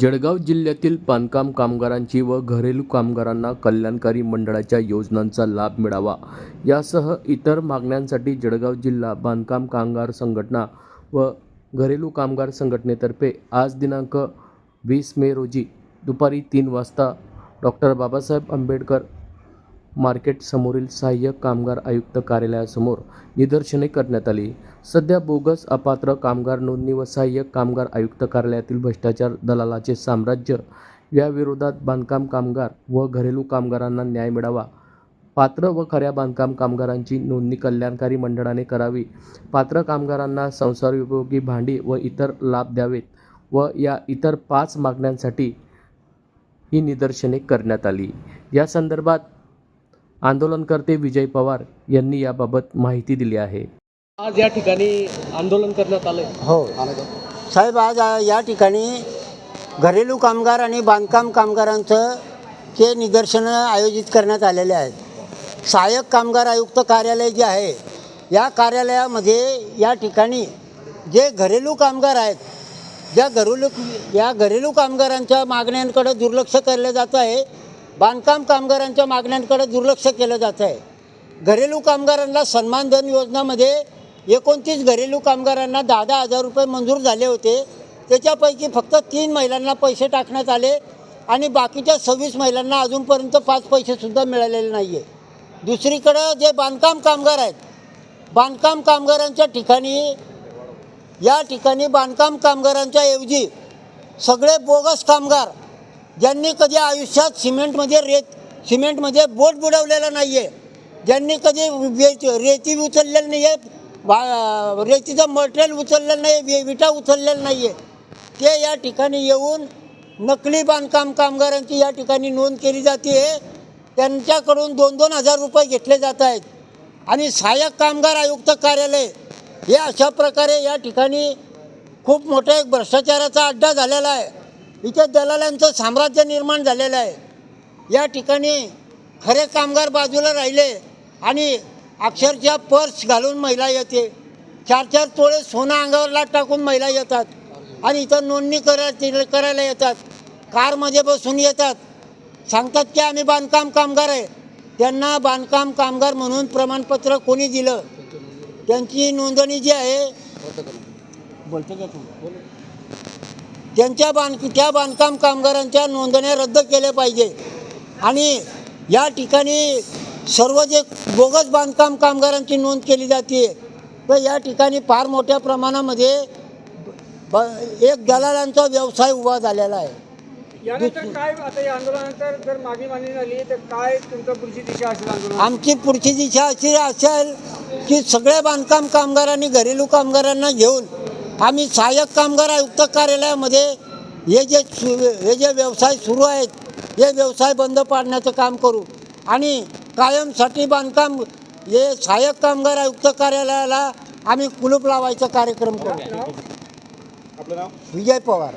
जळगाव जिल्ह्यातील बांधकाम कामगारांची व घरेलू कामगारांना कल्याणकारी मंडळाच्या योजनांचा लाभ मिळावा. यासह इतर मागण्यांसाठी जळगाव जिल्हा बांधकाम कामगार संघटना व घरेलू कामगार संघटनेतर्फे आज दिनांक वीस मे रोजी दुपारी तीन वाजता डॉक्टर बाबासाहेब आंबेडकर मार्केट समोरील सहाय्यक कामगार आयुक्त कार्यालयासमोर निदर्शने करण्यात आली. सध्या बोगस अपात्र कामगार नोंदणी व सहाय्यक कामगार आयुक्त कार्यालयातील भ्रष्टाचार दलालाचे साम्राज्य याविरोधात बांधकाम कामगार व घरेलू कामगारांना न्याय मिळावा. पात्र व खऱ्या बांधकाम कामगारांची नोंदणी कल्याणकारी मंडळाने करावी. पात्र कामगारांना संसारोपयोगी भांडी व इतर लाभ द्यावेत व या इतर पाच मागण्यांसाठी ही निदर्शने करण्यात आली. या संदर्भात आंदोलनकर्ते विजय पवार यांनी याबाबत माहिती दिली आहे. आज या ठिकाणी आंदोलन करण्यात आलंय. हो. साहेब आज या ठिकाणी घरेलू कामगार आणि बांधकाम कामगारांचं ते निदर्शनं आयोजित करण्यात आलेले आहेत. सहाय्यक कामगार आयुक्त कार्यालय जे आहे या कार्यालयामध्ये या ठिकाणी जे घरेलू कामगार आहेत ज्या घरेलू या घरेलू कामगारांच्या मागण्यांकडे दुर्लक्ष केलं जात आहे बांधकाम कामगारांच्या मागण्यांकडे दुर्लक्ष केलं जात आहे. घरेलू कामगारांना सन्मानधन योजनामध्ये एकोणतीस घरेलू कामगारांना दहा दहा हजार रुपये मंजूर झाले होते. त्याच्यापैकी फक्त तीन महिलांना पैसे टाकण्यात आले आणि बाकीच्या सव्वीस महिलांना अजूनपर्यंत पाच पैसेसुद्धा मिळालेले नाही आहे दुसरीकडं जे बांधकाम कामगार आहेत बांधकाम कामगारांच्या ठिकाणी या ठिकाणी बांधकाम कामगारांच्या ऐवजी सगळे बोगस कामगार ज्यांनी कधी आयुष्यात सिमेंटमध्ये रेत सिमेंटमध्ये बोट बुडवलेला नाही आहे ज्यांनी कधी वे- रेती उचललेली नाही आहे बा रेतीचं मटेरियल उचललेलं नाही आहे विटा उचललेलं नाही आहे ते या ठिकाणी येऊन नकली बांधकाम कामगारांची या ठिकाणी नोंद केली जाते. त्यांच्याकडून दोन दोन हजार रुपये घेतले जात आहेत. आणि सहाय्यक कामगार आयुक्त कार्यालय हे अशा प्रकारे या ठिकाणी खूप मोठा एक भ्रष्टाचाराचा अड्डा झालेला आहे. इथे दलालांचं साम्राज्य निर्माण झालेलं आहे. या ठिकाणी खरे कामगार बाजूला राहिले आणि अक्षरशः पर्स घालून महिला येते. चार चार तोळे सोनं अंगावर लाट टाकून महिला येतात आणि इथं नोंदणी करा करायला येतात. कारमध्ये बसून येतात. सांगतात की आम्ही बांधकाम कामगार आहे. त्यांना बांधकाम कामगार म्हणून प्रमाणपत्र कोणी दिलं? त्यांची नोंदणी जी आहे बोलतो का तू? त्यांच्या बांध त्या बांधकाम कामगारांच्या नोंदण्या रद्द केल्या पाहिजे. आणि या ठिकाणी सर्व जे बोगस बांधकाम कामगारांची नोंद केली जाते तर या ठिकाणी फार मोठ्या प्रमाणामध्ये ब एक दलालांचा व्यवसाय उभा झालेला आहे. यानंतर काय आता या आंदोलनानंतर जर मागणी मान्य झाली तर काय तुमचं पुढची दिशा असेल आंदोलन आमची पुढची दिशा अशी असेल की सगळ्या बांधकाम कामगारांनी घरेलू कामगारांना घेऊन आम्ही सहाय्यक कामगार आयुक्त कार्यालयामध्ये हे जे सु हे जे व्यवसाय सुरू आहेत हे व्यवसाय बंद पाडण्याचं काम करू. आणि कायमसाठी बांधकाम हे सहाय्यक कामगार आयुक्त कार्यालयाला आम्ही कुलूप लावायचा कार्यक्रम करू. आपलं नाव? विजय पवार.